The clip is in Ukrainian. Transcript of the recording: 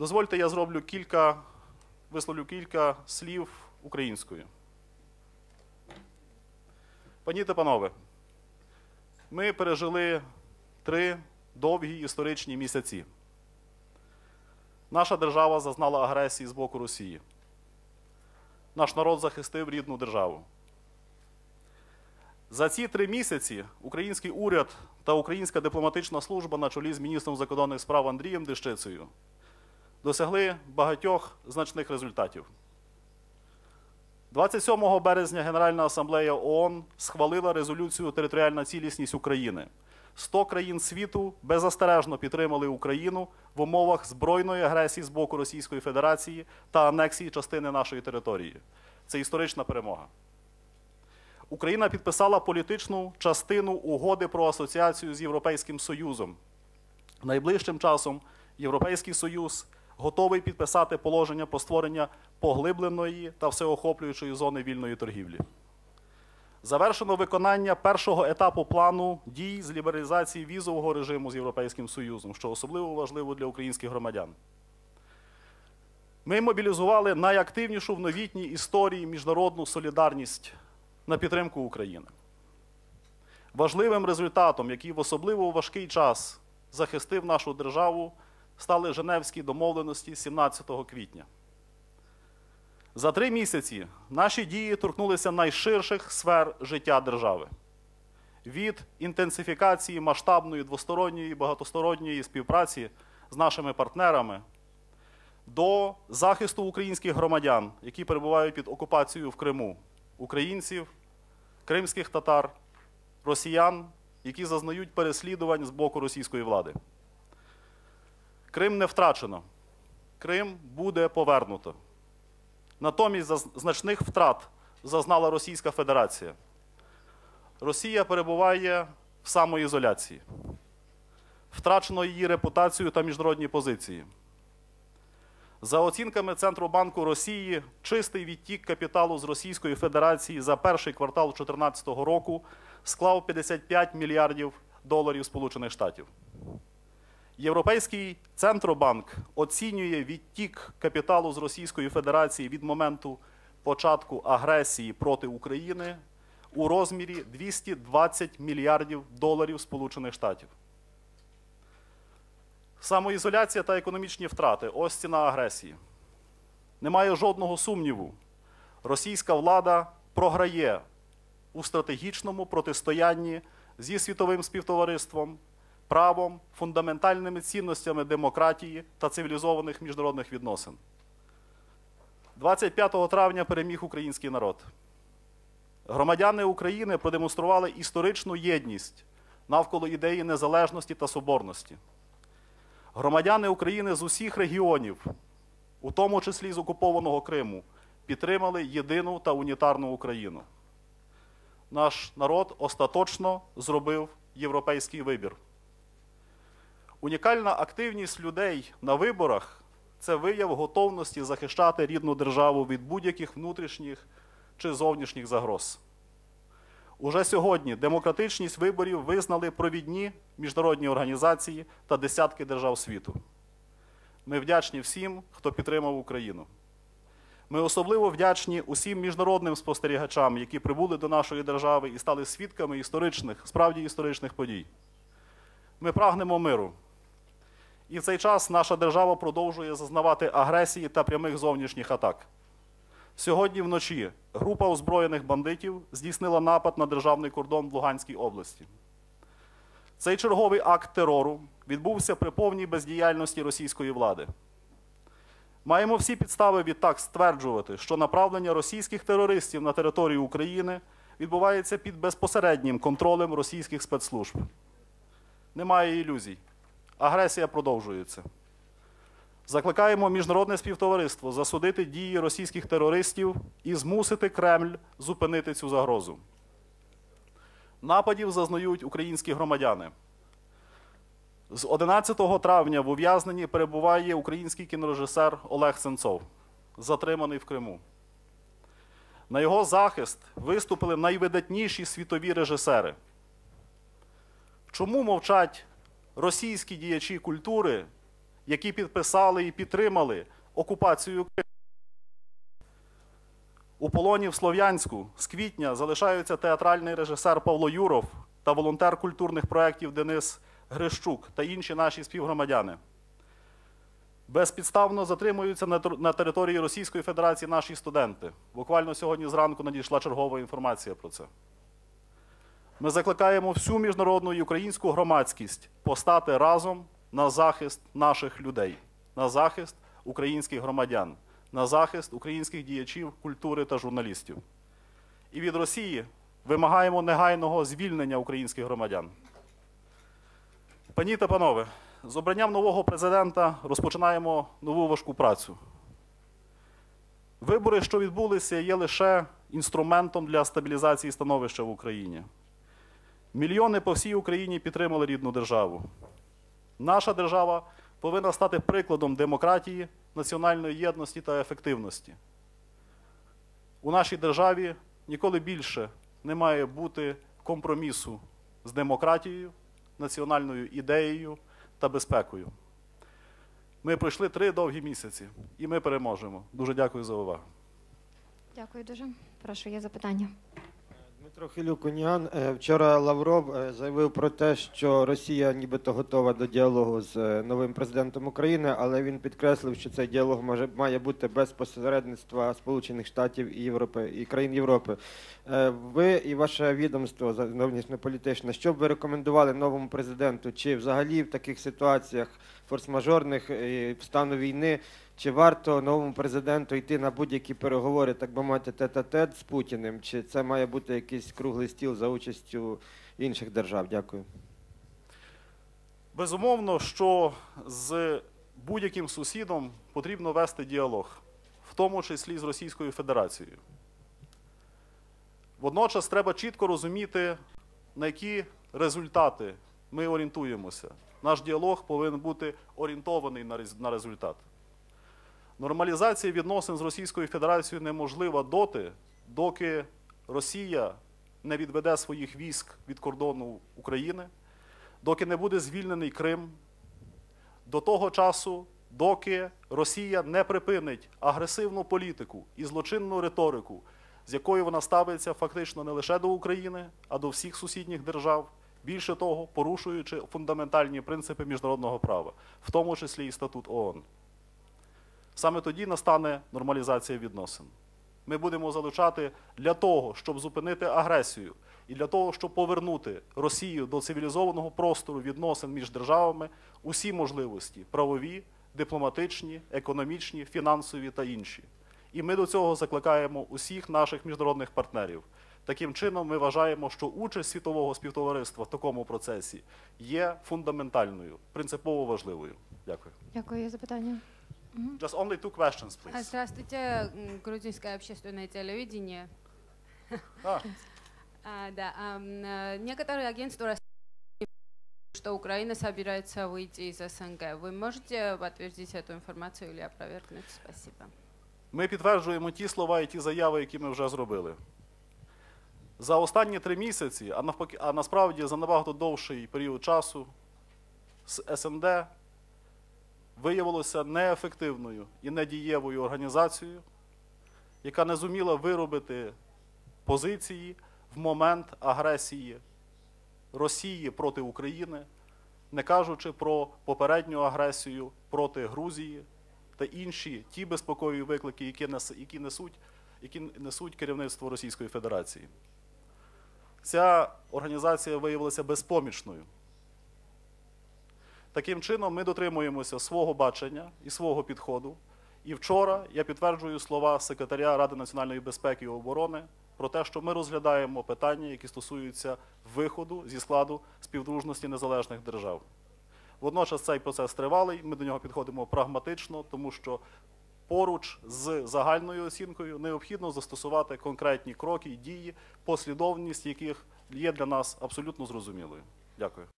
Дозвольте, я зроблю кілька, висловлю кілька слів українською. Пані та панове, ми пережили три довгі історичні місяці. Наша держава зазнала агресії з боку Росії. Наш народ захистив рідну державу. За ці три місяці український уряд та українська дипломатична служба на чолі з міністром закордонних справ Андрієм Дещицею досягли багатьох значних результатів. 27 березня Генеральна асамблея ООН схвалила резолюцію Територіальна цілісність України. 100 країн світу беззастережно підтримали Україну в умовах збройної агресії з боку Російської Федерації та анексії частини нашої території. Це історична перемога. Україна підписала політичну частину угоди про асоціацію з Європейським Союзом. Найближчим часом Європейський Союз готовий підписати положення про створення поглибленої та всеохоплюючої зони вільної торгівлі. Завершено виконання першого етапу плану дій з лібералізації візового режиму з Європейським Союзом, що особливо важливо для українських громадян. Ми мобілізували найактивнішу в новітній історії міжнародну солідарність на підтримку України. Важливим результатом, який в особливо важкий час захистив нашу державу, стали Женевські домовленості 17 квітня. За три місяці наші дії торкнулися найширших сфер життя держави. Від інтенсифікації масштабної двосторонньої і багатосторонньої співпраці з нашими партнерами до захисту українських громадян, які перебувають під окупацією в Криму, українців, кримських татар, росіян, які зазнають переслідувань з боку російської влади. Крим не втрачено. Крим буде повернуто. Натомість значних втрат зазнала Російська Федерація. Росія перебуває в самоізоляції. Втрачено її репутацію та міжнародні позиції. За оцінками Центробанку Росії, чистий відтік капіталу з Російської Федерації за перший квартал 2014 року склав 55 мільярдів доларів Сполучених Штатів. Європейський центробанк оцінює відтік капіталу з Російської Федерації від моменту початку агресії проти України у розмірі 220 мільярдів доларів Сполучених Штатів. Самоізоляція та економічні втрати ось ціна агресії. Немає жодного сумніву. Російська влада програє у стратегічному протистоянні зі світовим співтовариством правом, фундаментальними цінностями демократії та цивілізованих міжнародних відносин. 25 травня переміг український народ. Громадяни України продемонстрували історичну єдність навколо ідеї незалежності та соборності. Громадяни України з усіх регіонів, у тому числі з окупованого Криму, підтримали єдину та унітарну Україну. Наш народ остаточно зробив європейський вибір. Унікальна активність людей на виборах це вияв готовності захищати рідну державу від будь-яких внутрішніх чи зовнішніх загроз. Уже сьогодні демократичність виборів визнали провідні міжнародні організації та десятки держав світу. Ми вдячні всім, хто підтримав Україну. Ми особливо вдячні усім міжнародним спостерігачам, які прибули до нашої держави і стали свідками історичних, справді історичних подій. Ми прагнемо миру. І в цей час наша держава продовжує зазнавати агресії та прямих зовнішніх атак. Сьогодні вночі група озброєних бандитів здійснила напад на державний кордон в Луганській області. Цей черговий акт терору відбувся при повній бездіяльності російської влади. Маємо всі підстави відтак стверджувати, що направлення російських терористів на територію України відбувається під безпосереднім контролем російських спецслужб. Немає ілюзій. Агресія продовжується. Закликаємо міжнародне співтовариство засудити дії російських терористів і змусити Кремль зупинити цю загрозу. Нападів зазнають українські громадяни. З 11 травня в ув'язненні перебуває український кінорежисер Олег Сенцов, затриманий в Криму. На його захист виступили найвидатніші світові режисери. Чому мовчать російські діячі культури, які підписали і підтримали окупацію Криму. У полоні в Слов'янську з квітня залишаються театральний режисер Павло Юров та волонтер культурних проєктів Денис Грищук та інші наші співгромадяни. Безпідставно затримуються на території Російської Федерації наші студенти. Буквально сьогодні зранку надійшла чергова інформація про це. Ми закликаємо всю міжнародну і українську громадськість постати разом на захист наших людей, на захист українських громадян, на захист українських діячів культури та журналістів. І від Росії вимагаємо негайного звільнення українських громадян. Пані та панове, з обранням нового президента розпочинаємо нову важку працю. Вибори, що відбулися, є лише інструментом для стабілізації становища в Україні. Мільйони по всій Україні підтримали рідну державу. Наша держава повинна стати прикладом демократії, національної єдності та ефективності. У нашій державі ніколи більше не має бути компромісу з демократією, національною ідеєю та безпекою. Ми пройшли три довгі місяці, і ми переможемо. Дуже дякую за увагу. Дякую дуже. Прошу, є запитання. Дмитро Хилюк, Уніан. Е, Вчора Лавров е, заявив про те, що Росія нібито готова до діалогу з е, новим президентом України, але він підкреслив, що цей діалог може має бути без посередництва Сполучених Штатів і Європи і країн Європи. Ви і ваше відомство зовнішньополітичне, що б ви рекомендували новому президенту? Чи взагалі в таких ситуаціях форс-мажорних е, стану війни? Чи варто новому президенту йти на будь-які переговори, так би мовити, тет-а-тет з Путіним? Чи це має бути якийсь круглий стіл за участю інших держав? Дякую. Безумовно, що з будь-яким сусідом потрібно вести діалог, в тому числі з Російською Федерацією. Водночас треба чітко розуміти, на які результати ми орієнтуємося. Наш діалог повинен бути орієнтований на результат. Нормалізація відносин з Російською Федерацією неможлива доти, доки Росія не відведе своїх військ від кордону України, доки не буде звільнений Крим, до того часу, доки Росія не припинить агресивну політику і злочинну риторику, з якою вона ставиться фактично не лише до України, а до всіх сусідніх держав, більше того, порушуючи фундаментальні принципи міжнародного права, в тому числі і статут ООН. Саме тоді настане нормалізація відносин. Ми будемо залучати для того, щоб зупинити агресію, і для того, щоб повернути Росію до цивілізованого простору відносин між державами усі можливості правові, дипломатичні, економічні, фінансові та інші. І ми до цього закликаємо усіх наших міжнародних партнерів. Таким чином, ми вважаємо, що участь світового співтовариства в такому процесі є фундаментальною, принципово важливою. Дякую. Дякую, є запитання. Just only two questions, А, please. Здравствуйте, м, грузинское общественное телевидение. А, А, да, а, м, э, некоторые агентства рассказывают, что Украина собирается выйти из СНГ. Вы можете подтвердить эту информацию или опровергнуть? Спасибо. Ми підтверджуємо ті слова і ті заяви, які ми вже зробили. За останні три місяці, а навпаки, а насправді за набагато довший період часу, з СНД виявилося неефективною і недієвою організацією, яка не зуміла виробити позиції в момент агресії Росії проти України, не кажучи про попередню агресію проти Грузії та інші ті безпекові виклики, які, які, несуть, які несуть керівництво Російської Федерації. Ця організація виявилася безпомічною. Таким чином, ми дотримуємося свого бачення і свого підходу. І вчора я підтверджую слова секретаря Ради національної безпеки і оборони про те, що ми розглядаємо питання, які стосуються виходу зі складу співдружності незалежних держав. Водночас цей процес тривалий, ми до нього підходимо прагматично, тому що поруч з загальною оцінкою необхідно застосувати конкретні кроки і дії, послідовність яких є для нас абсолютно зрозумілою. Дякую.